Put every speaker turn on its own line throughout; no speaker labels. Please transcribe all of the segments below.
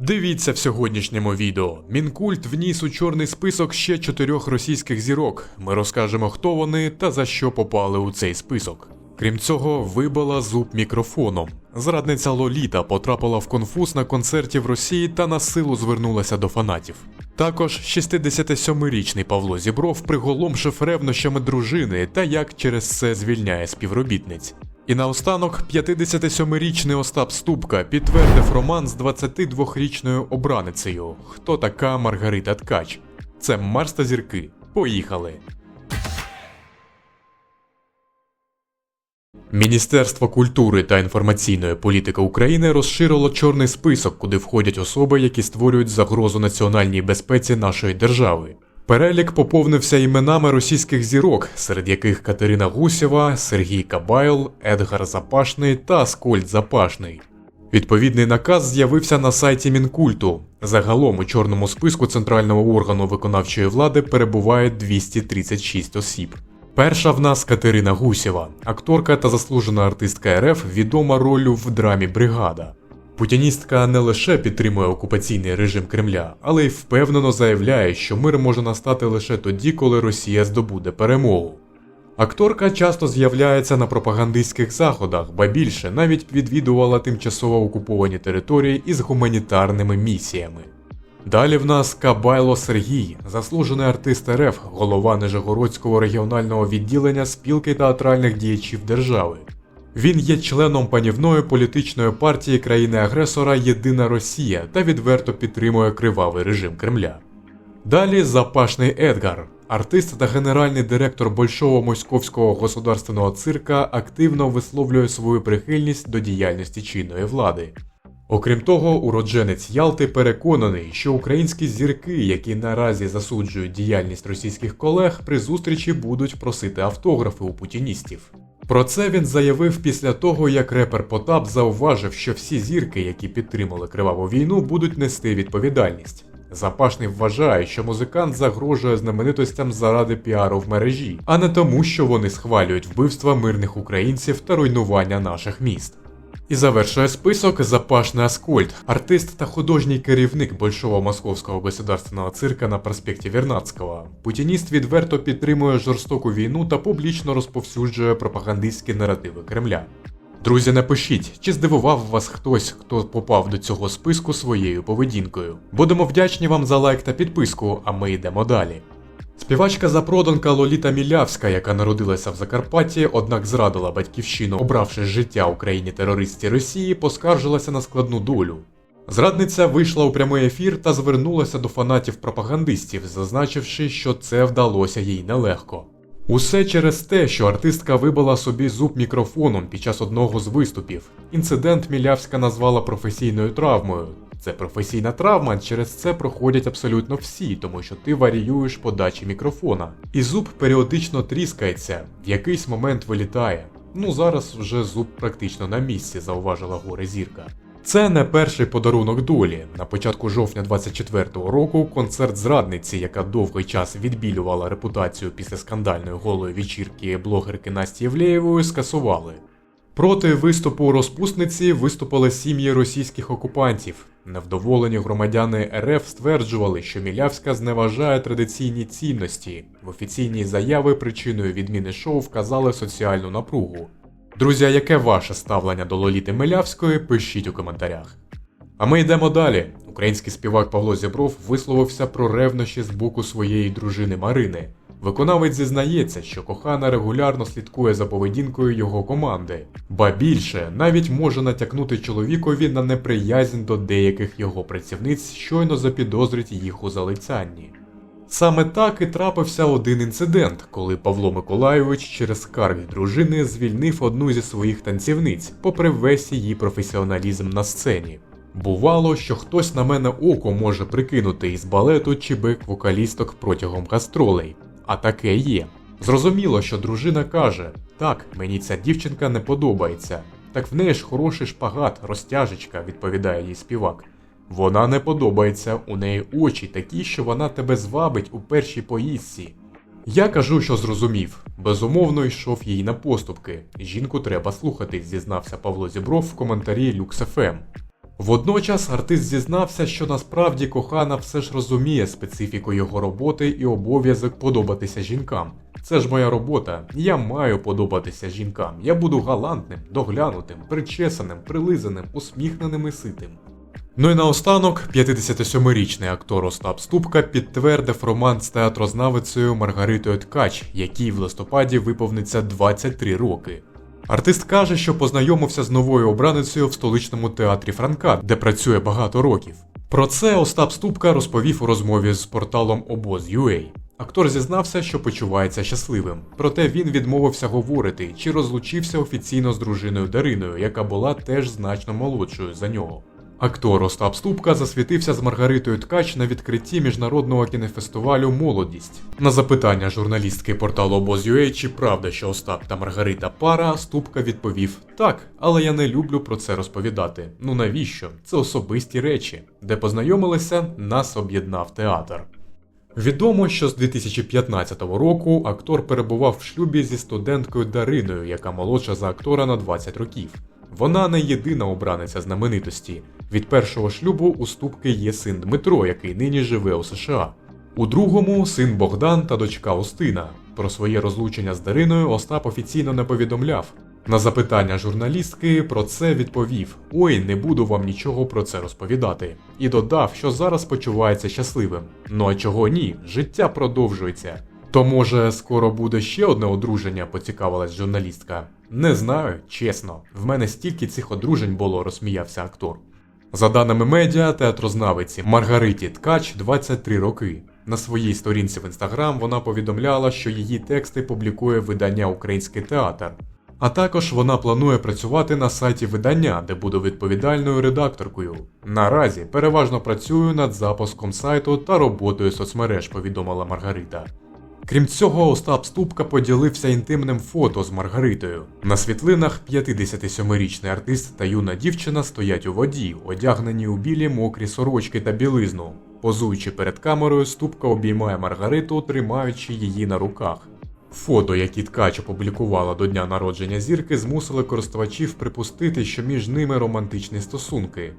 Дивіться в сьогоднішньому відео. Мінкульт вніс у чорний список ще чотирьох російських зірок. Ми розкажемо, хто вони та за що попали у цей список. Крім цього, вибила зуб мікрофоном. Зрадниця Лоліта потрапила в конфуз на концерті в Росії та на силу звернулася до фанатів. Також 67-річний Павло Зібров приголомшив ревнощами дружини та як через це звільняє співробітниць. І наостанок 57-річний Остап Ступка підтвердив роман з 22-річною обраницею. Хто така Маргарита Ткач? Це Марс та зірки. Поїхали! Міністерство культури та інформаційної політики України розширило чорний список, куди входять особи, які створюють загрозу національній безпеці нашої держави. Перелік поповнився іменами російських зірок, серед яких Катерина Гусєва, Сергій Кабайл, Едгар Запашний та Аскольд Запашний. Відповідний наказ з'явився на сайті Мінкульту. Загалом у чорному списку центрального органу виконавчої влади перебуває 236 осіб. Перша в нас Катерина Гусєва, акторка та заслужена артистка РФ, відома роллю в драмі Бригада. Путіністка не лише підтримує окупаційний режим Кремля, але й впевнено заявляє, що мир може настати лише тоді, коли Росія здобуде перемогу. Акторка часто з'являється на пропагандистських заходах, ба більше навіть відвідувала тимчасово окуповані території із гуманітарними місіями. Далі в нас Кабайло Сергій, заслужений артист РФ, голова Нижегородського регіонального відділення спілки театральних діячів держави. Він є членом панівної політичної партії країни-агресора Єдина Росія та відверто підтримує кривавий режим Кремля. Далі Запашний Едгар, артист та генеральний директор Большого Московського государственного цирка, активно висловлює свою прихильність до діяльності чинної влади. Окрім того, уродженець Ялти переконаний, що українські зірки, які наразі засуджують діяльність російських колег, при зустрічі будуть просити автографи у путіністів. Про це він заявив після того, як репер Потап зауважив, що всі зірки, які підтримали криваву війну, будуть нести відповідальність. Запашний вважає, що музикант загрожує знаменитостям заради піару в мережі, а не тому, що вони схвалюють вбивства мирних українців та руйнування наших міст. І завершує список Запашний Аскольд, артист та художній керівник Большого Московського государственного цирка на проспекті Вернадського. Путініст відверто підтримує жорстоку війну та публічно розповсюджує пропагандистські наративи Кремля. Друзі, напишіть, чи здивував вас хтось, хто попав до цього списку своєю поведінкою. Будемо вдячні вам за лайк та підписку, а ми йдемо далі. Співачка запроданка Лоліта Мілявська, яка народилася в Закарпатті, однак зрадила батьківщину, обравши життя Україні терористі Росії, поскаржилася на складну долю. Зрадниця вийшла у прямий ефір та звернулася до фанатів-пропагандистів, зазначивши, що це вдалося їй нелегко. Усе через те, що артистка вибила собі зуб мікрофоном під час одного з виступів. Інцидент Мілявська назвала професійною травмою. Це професійна травма, через це проходять абсолютно всі, тому що ти варіюєш подачі мікрофона. І зуб періодично тріскається, в якийсь момент вилітає. Ну зараз вже зуб практично на місці, зауважила горе зірка. Це не перший подарунок долі. На початку жовтня 24-го року концерт зрадниці, яка довгий час відбілювала репутацію після скандальної голої вечірки блогерки Насті Євлеєвої, скасували. Проти виступу розпусниці виступили сім'ї російських окупантів. Невдоволені громадяни РФ стверджували, що Мілявська зневажає традиційні цінності. В офіційній заяві причиною відміни шоу вказали соціальну напругу. Друзі, яке ваше ставлення до Лоліти Милявської, пишіть у коментарях. А ми йдемо далі. Український співак Павло Зібров висловився про ревнощі з боку своєї дружини Марини. Виконавець зізнається, що кохана регулярно слідкує за поведінкою його команди, ба більше навіть може натякнути чоловікові на неприязнь до деяких його працівниць, щойно запідозрить їх у залицянні. Саме так і трапився один інцидент, коли Павло Миколайович через скарги дружини звільнив одну зі своїх танцівниць, попри весь її професіоналізм на сцені. Бувало, що хтось на мене око може прикинути із балету чи бик вокалісток протягом гастролей, а таке є. Зрозуміло, що дружина каже: так, мені ця дівчинка не подобається. Так в неї ж хороший шпагат, розтяжечка, відповідає їй співак. Вона не подобається, у неї очі такі, що вона тебе звабить у першій поїздці. Я кажу, що зрозумів. Безумовно, йшов їй на поступки. Жінку треба слухати, зізнався Павло Зібров в коментарі LuxFM. Водночас артист зізнався, що насправді кохана все ж розуміє специфіку його роботи і обов'язок подобатися жінкам. Це ж моя робота. Я маю подобатися жінкам. Я буду галантним, доглянутим, причесаним, прилизаним, усміхненим і ситим. Ну і наостанок, 57-річний актор Остап Ступка підтвердив роман з театрознавицею Маргаритою Ткач, якій в листопаді виповниться 23 роки. Артист каже, що познайомився з новою обраницею в столичному театрі Франка, де працює багато років. Про це Остап Ступка розповів у розмові з порталом Обоз.ua. Актор зізнався, що почувається щасливим, проте він відмовився говорити, чи розлучився офіційно з дружиною Дариною, яка була теж значно молодшою за нього. Актор Остап Ступка засвітився з Маргаритою Ткач на відкритті міжнародного кінофестивалю Молодість. На запитання журналістки порталу Обоз.ua, чи правда, що Остап та Маргарита пара, Ступка відповів: Так, але я не люблю про це розповідати. Ну навіщо? Це особисті речі. Де познайомилися, нас об'єднав театр. Відомо, що з 2015 року актор перебував в шлюбі зі студенткою Дариною, яка молодша за актора на 20 років. Вона не єдина обраниця знаменитості. Від першого шлюбу у Ступки є син Дмитро, який нині живе у США. У другому син Богдан та дочка Устина. Про своє розлучення з Дариною Остап офіційно не повідомляв. На запитання журналістки про це відповів: Ой, не буду вам нічого про це розповідати. І додав, що зараз почувається щасливим. Ну а чого ні? Життя продовжується. То може скоро буде ще одне одруження, поцікавилась журналістка. Не знаю, чесно. В мене стільки цих одружень було, розсміявся актор. За даними медіа, театрознавиці Маргариті Ткач 23 роки. На своїй сторінці в інстаграм вона повідомляла, що її тексти публікує видання Український театр. А також вона планує працювати на сайті видання, де буде відповідальною редакторкою. Наразі переважно працюю над запуском сайту та роботою соцмереж, повідомила Маргарита. Крім цього, Остап Ступка поділився інтимним фото з Маргаритою. На світлинах 57-річний артист та юна дівчина стоять у воді, одягнені у білі мокрі сорочки та білизну. Позуючи перед камерою, Ступка обіймає Маргариту, тримаючи її на руках. Фото, які ткач опублікувала до дня народження зірки, змусили користувачів припустити, що між ними романтичні стосунки.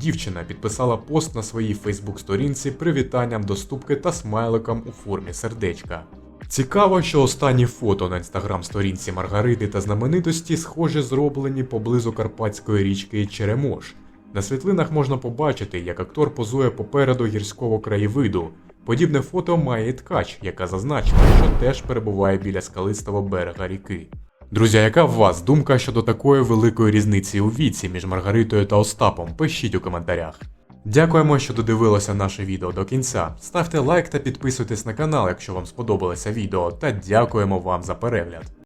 Дівчина підписала пост на своїй Фейсбук-сторінці привітанням до ступки та смайликом у формі сердечка. Цікаво, що останні фото на інстаграм-сторінці Маргарити та знаменитості схожі зроблені поблизу карпатської річки Черемош. На світлинах можна побачити, як актор позує попереду гірського краєвиду. Подібне фото має і ткач, яка зазначила, що теж перебуває біля скалистого берега ріки. Друзі, яка в вас думка щодо такої великої різниці у віці між Маргаритою та Остапом? Пишіть у коментарях. Дякуємо, що додивилися наше відео до кінця. Ставте лайк та підписуйтесь на канал, якщо вам сподобалося відео, та дякуємо вам за перегляд.